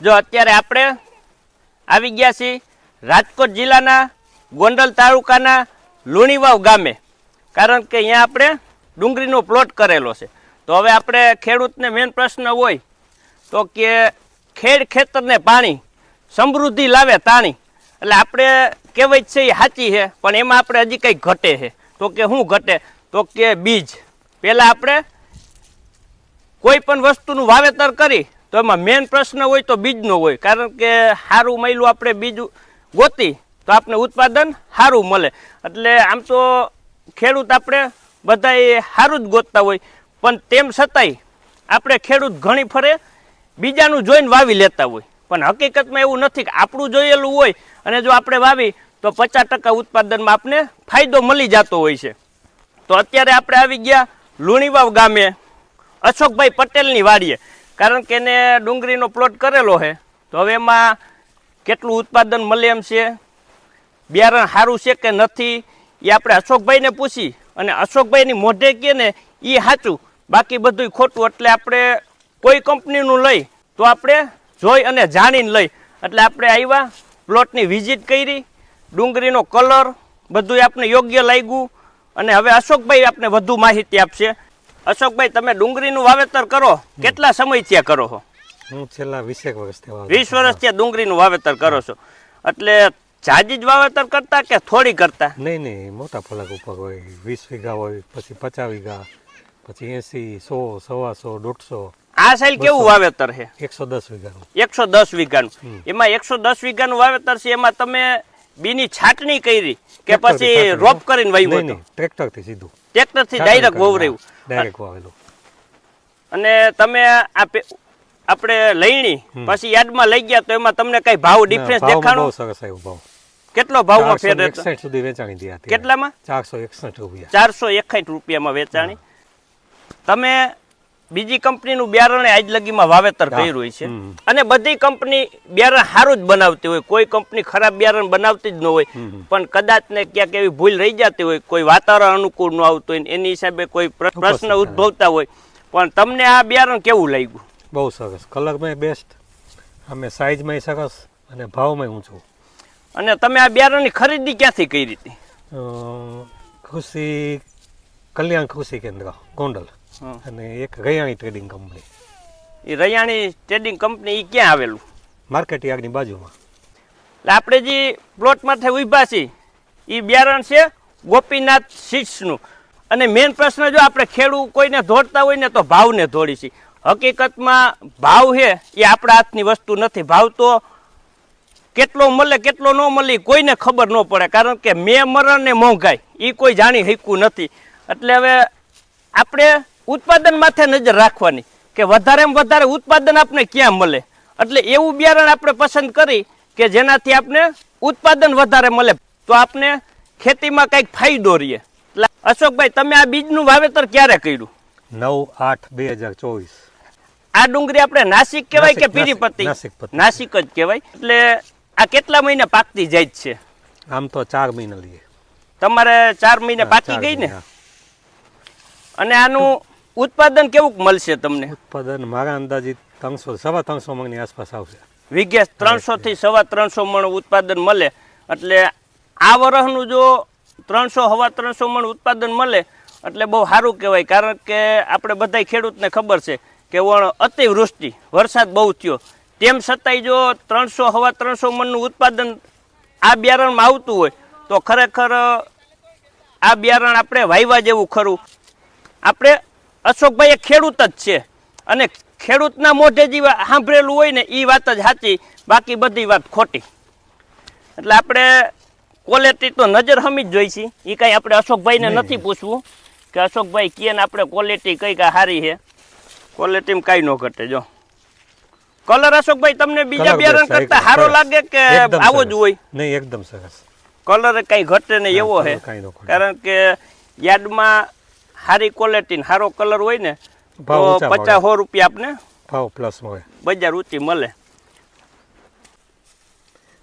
જો અત્યારે આપણે આવી ગયા છીએ રાજકોટ જિલ્લાના ગોંડલ તાલુકાના લુણીવાવ ગામે. કારણ કે અહીંયા આપણે ડુંગળીનો પ્લોટ કરેલો છે. તો હવે આપણે ખેડૂતને મેન પ્રશ્ન હોય તો કે ખેડ ખેતરને પાણી, સમૃદ્ધિ લાવે તાણી. એટલે આપણે કહેવાય છે એ સાચી છે, પણ એમાં આપણે હજી કંઈક ઘટે છે. તો કે શું ઘટે? તો કે બીજ. પહેલાં આપણે કોઈ પણ વસ્તુનું વાવેતર કરી તો એમાં મેઇન પ્રશ્ન હોય તો બીજનો હોય. કારણ કે સારું મળ્યું આપણે બીજ ગોતી, તો આપણે ઉત્પાદન સારું મળે. એટલે આમ તો ખેડૂત આપણે બધાએ સારું જ ગોતતા હોય. પણ તેમ છતાંય આપણે ખેડૂત ઘણી ફરે બીજાનું જોઈને વાવી લેતા હોય. પણ હકીકતમાં એવું નથી કે આપણું જોયેલું હોય અને જો આપણે વાવી, તો પચાસ ટકા ઉત્પાદનમાં આપને ફાયદો મળી જતો હોય છે. તો અત્યારે આપણે આવી ગયા લુણીવાવ ગામે અશોકભાઈ પટેલની વાડીએ. કારણ કે એને ડુંગળીનો પ્લોટ કરેલો છે. તો હવે એમાં કેટલું ઉત્પાદન મળે એમ છે? બિયારણ સારું છે કે નથી? એ આપણે અશોકભાઈને પૂછી. અને અશોકભાઈની મોઢે કહે ને એ સાચું. બાકી બધું ખોટું. એટલે આપણે કોઈ કંપનીનું લઈ, તો આપણે જોઈ અને જાણીને લઈ. એટલે આપણે આવ્યા પ્લોટની વિઝિટ કરી, ડુંગળીનો કલર બધું આપણે યોગ્ય લાગ્યું. અને હવે અશોકભાઈ આપણે વધુ માહિતી આપશે. અશોકભાઈ તમે ડુંગળીનું વાવેતર કરો. કેટલા સમય ત્યાં કરો છો? હું છેલ્લા વીસેક વર્ષથી વીસ વર્ષ ત્યાં ડુંગળીનું વાવેતર કરો છો. એટલે જાજી જ વાવેતર કરતા કે થોડી કરતા? નહીં નહીં મોટા ફલક ઉપર હોય. વીસ વીઘા હોય પછી પચાસ વીઘા પછી એસી સો સવા સો દોઢસો. આ સાઈલ કેવું વાવેતર છે? એકસો દસ વીઘાનું. એકસો દસ વીઘાનું. એમાં એકસો દસ વીઘાનું વાવેતર છે એમાં તમે બીની છાટણી કરી કે પછી રોપ કરીને વાવ્યું નહીં ટ્રેક્ટરથી સીધું. ટ્રેક્ટરથી ડાયરેક્ટ વવરાયું ડાયરેક્ટ વાવેલું. અને તમે આ આપણે લઈણી પછી યાર્ડમાં લઈ ગયા તો એમાં તમને કઈ ભાવ ડિફરન્સ દેખાણો? બહુ સરસ આવ્યો ભાવ. કેટલો ભાવમાં ફેર એકસઠ સુધી વેચાણી હતી કેટલામાં? ચારસો એકસઠ રૂપિયા. ચારસો એકસઠ રૂપિયામાં વેચાણી. તમે બીજી કંપનીનું બિયારણ આજ લગીમાં વાવેતર કર્યું કર્યું છે. અને બધી કંપની બિયારણ સારું જ બનાવતી હોય. કોઈ કંપની ખરાબ બિયારણ બનાવતી જ ન હોય. પણ કદાચ ને ક્યાંક એવી ભૂલ રહી જતી હોય કોઈ વાતાવરણ અનુકૂળ ન આવતું હોય એની હિસાબે કોઈ પ્રશ્ન ઉદ્ભવતા હોય. પણ તમને આ બિયારણ કેવું લાગ્યું? બહુ સરસ. કલરમાં બેસ્ટ અમે સાઈઝમાં સરસ અને ભાવમાં ઊંચો. અને તમે આ બિયારણની ખરીદી ક્યાંથી કરી હતી? ખુશી કલ્યાણ કૃષિ કેન્દ્ર ગોંડલ. અને એક રૈયાણી ટ્રેડિંગ કંપની એ રૈયાણી ટ્રેડિંગ કંપની એ ક્યાં આવેલું? માર્કેટ યાર્ડની બાજુમાં. એટલે આપણે જે પ્લોટ માથે ઊભા છીએ એ બિયારણ છે ગોપીનાથ સીડ્સનું અને મેઇન પ્રશ્ન જો આપણે ખેડૂત કોઈને દોડતા હોય ને તો ભાવને ધોડી છીએ. હકીકતમાં ભાવ છે એ આપણા હાથની વસ્તુ નથી. ભાવ તો કેટલો મળે કેટલો ન મળે કોઈને ખબર ન પડે. કારણ કે મેં મરણ ને મોંઘાઈ એ કોઈ જાણી શક્યું નથી. એટલે હવે આપણે ઉત્પાદન માથે નજર રાખવાની કે વધારેમાં વધારે ઉત્પાદન આપણે ક્યાં મળે? એટલે એવું બિયારણ આપણે પસંદ કરી કે જેનાથી આપણે ઉત્પાદન વધારે મળે. તો આપણે ખેતીમાં કંઈક ફાયદો રહીએ એટલે અશોકભાઈ તમે આ બીજનું વાવેતર ક્યારે કર્યું? નવ આઠ બે હજાર ચોવીસ. આ ડુંગળી આપણે નાસિક કહેવાય કે નાસિક, નાસિક જ કહેવાય. એટલે આ કેટલા મહિને પાકતી જાય છે? આમ તો ચાર મહિના લઈએ. તમારે ચાર મહિને પાકી ગઈ ને? અને આનું ઉત્પાદન કેવું મળશે તમને? ઉત્પાદન મારા અંદાજે ત્રણસો સવા ત્રણસો મણની આસપાસ આવશે. વીઘે ત્રણસો થી સવા ત્રણસો મણ ઉત્પાદન મળે. એટલે આ વર્ષનું જો ત્રણસો હવા ત્રણસો મણ ઉત્પાદન મળે એટલે બહુ સારું કહેવાય. કારણ કે આપણે બધા ખેડૂતને ખબર છે કે વણ અતિવૃષ્ટિ વરસાદ બહુ થયો. તેમ છતાંય જો ત્રણસો હવા ત્રણસો મણનું ઉત્પાદન આ બિયારણમાં આવતું હોય તો ખરેખર આ બિયારણ આપણે વાયવા જેવું ખરું. આપણે અશોકભાઈ એ ખેડૂત જ છે. અને ખેડૂતના મોઢે જે સાંભળેલું હોય ને એ વાત જ સાચી. બાકી બધી વાત ખોટી. એટલે આપણે ક્વોલિટી તો નજર હમી જ જોઈ છે. એ કાંઈ આપણે અશોકભાઈને નહીં. નથી પૂછવું કે અશોકભાઈ કીએ ને આપણે ક્વોલિટી કઈ કા સારી છે. ક્વોલિટીમાં કાંઈ ન ઘટે જો. કલર અશોકભાઈ તમને બીજા બિયારણ કરતા સારો લાગે કે આવો જ હોય? નહીં એકદમ સરસ. કલર કાંઈ ઘટે ને એવો છે. કાંઈ. કારણ કે યાર્ડમાં સારી ક્વોલિટી સારો કલર હોય ને તો પચાસ સો રૂપિયા આપને ભાવ પ્લસ હોય. બજાર ઊંચી મળે.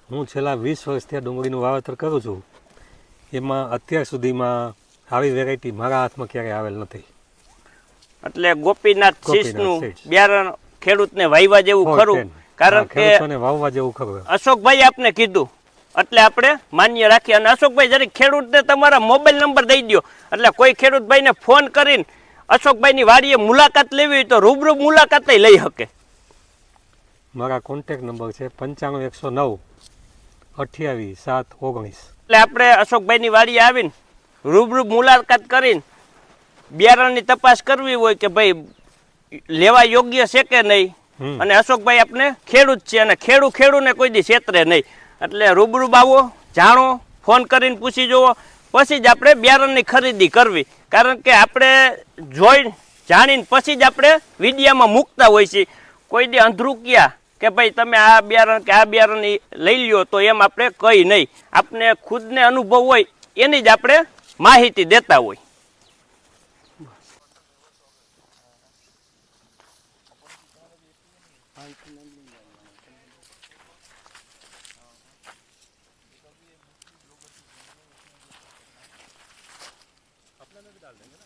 હું છેલ્લા વીસ વર્ષથી આ ડુંગળીનું વાવેતર કરું છું. એમાં અત્યાર સુધીમાં આવી વેરાયટી મારા હાથમાં ક્યારેય આવેલ નથી. એટલે ગોપીનાથ શીશનું શીશ. બિયારણ ખેડૂતને વાવવા જેવું ખરું. કારણ કે વાવવા જેવું ખરું અશોકભાઈ આપને કીધું એટલે આપણે માન્ય રાખીએ. અને અશોકભાઈ જરીક ખેડૂતને તમારા મોબાઈલ નંબર દઈ દો એટલે કોઈ ખેડૂતભાઈને ફોન કરીને અશોકભાઈની વાડીએ મુલાકાત લેવી હોય તો રૂબરૂ મુલાકાત લઈ શકે. મારા કોન્ટેક નંબર છે પંચાણું એકસો નવ અઠ્યાવીસ સાત ઓગણીસ. એટલે આપણે અશોકભાઈની વાડીએ આવીને રૂબરૂ મુલાકાત કરીને બિયારણની તપાસ કરવી હોય કે ભાઈ લેવા યોગ્ય છે કે નહીં? અને અશોકભાઈ આપણે ખેડૂત છે અને ખેડૂ ખેડૂને કોઈ દી છેતરે નહીં. એટલે રૂબરૂ બાવો, જાણો, ફોન કરીને પૂછી જુઓ પછી જ આપણે બિયારણની ખરીદી કરવી. કારણ કે આપણે જોઈ જાણીને પછી જ આપણે વિડીયામાં મૂકતા હોય છે કોઈ દે અંધરું ક્યાં કે ભાઈ તમે આ બિયારણ કે આ બિયારણ લઈ લ્યો તો એમ આપણે કંઈ નહીં. આપણે ખુદને અનુભવ હોય એની જ આપણે માહિતી દેતા હોય. alcalde.